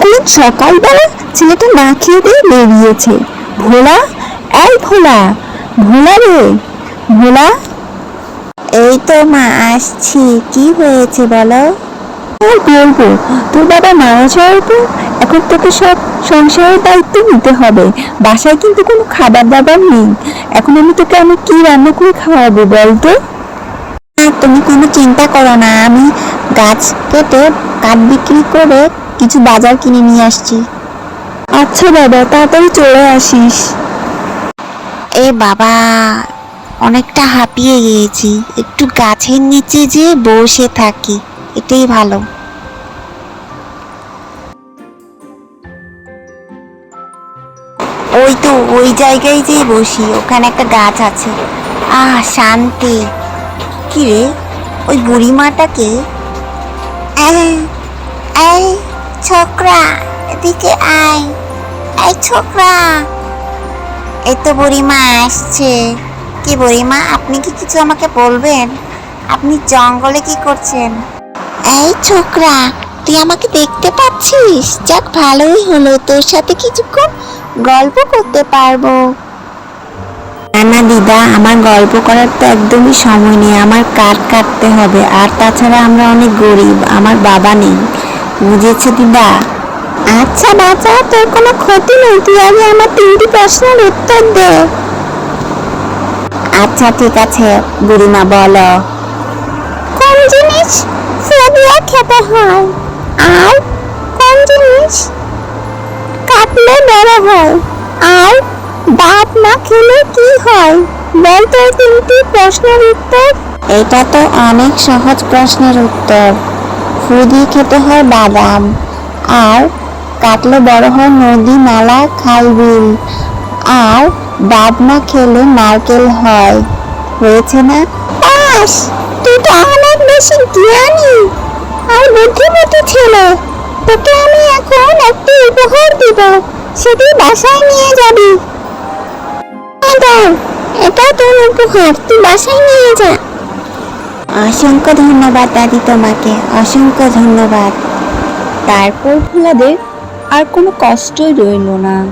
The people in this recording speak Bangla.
কোন সকালবেলা ছেলেটা না খেয়ে দিয়ে বেরিয়েছে? ভোলা? এই ভোলা! ভোলা রে! ভোলা? এই তো মা আসছি। কি হয়েছে বলো? আর বলব তোর বাবা মারা যাওয়ার পর এখন তোকে সব সংসারের দায়িত্ব নিতে হবে। বাসায় কিন্তু কোনো খাবার দাবার নেই। এখন আমি তোকে আমি কি রান্না করে খাওয়াবো বলতো? তুমি কোনো চিন্তা করো না আমি গাছ কেটে কাঠ বিক্রি করে কিছু বাজার কিনে নিয়ে আসছি। আচ্ছা বাবা তাড়াতাড়ি চলে আসিস। এ বাবা অনেকটা হাঁপিয়ে গিয়েছি। একটু গাছের নিচে যে বসে থাকি এটাই ভালো। ওই তো ওই জায়গায় যে বসি ওখানে একটা গাছ আছে। আহ শান্তি। কি রে? ওই বুড়িমাটাকে? এই ছোকরা, এদিকে আয়। এই ছোকরা। এই তো বুড়িমা আসছে। কি বুড়িমা, আপনি কি কিছু আমাকে বলবেন? আপনি জঙ্গলে কি করছেন? এই ছোকরা, তুই আমাকে দেখতে পাচ্ছিস? যাক ভালোই হলো, তোর সাথে কিছুক্ষণ গল্প করতে পারব। না দিদা আমার গল্প করার তো একদমই সময় নেই আমার কাঠ কাটতে হবে? আর তাছাড়া আমরা অনেক গরিব আমার বাবা নেই। বুঝেছ দিদা? আচ্ছা বাচ্চা তোর কোনো ক্ষতি নেই? তুই আগে আমার তিনটি প্রশ্নের উত্তর দে। আচ্ছা ঠিক আছে বুড়িমা বলো। কোন জিনিস ফেলিয়া খেতে হয়? আর কোন জিনিস কাটলে বড় হয়? আর দাঁত না খেলে কি হয়? বল তো তিনটি প্রশ্নের উত্তর? এটা তো অনেক সহজ প্রশ্নের উত্তর। ফু দিয়ে খেতে হয় বাদাম আর কাটলে বড় হয় নদী নালা খাল বিল আর দাঁত না খেলে নারকেল হয়। হয়েছে না? বাস তুই তো অনেক বেশি জ্ঞানী। আর বুদ্ধিমতী ছেলে তোকে আমি এখন একটি উপহার দিব। সেটি বাসায় নিয়ে যাবি। দাও। এটা তোর উপহার তুই বাসায় নিয়ে যা। অসংখ্য ধন্যবাদ দাদি তোমাকে। অসংখ্য ধন্যবাদ। তারপর ভোলাদের আর কোনো কষ্টই রইল না।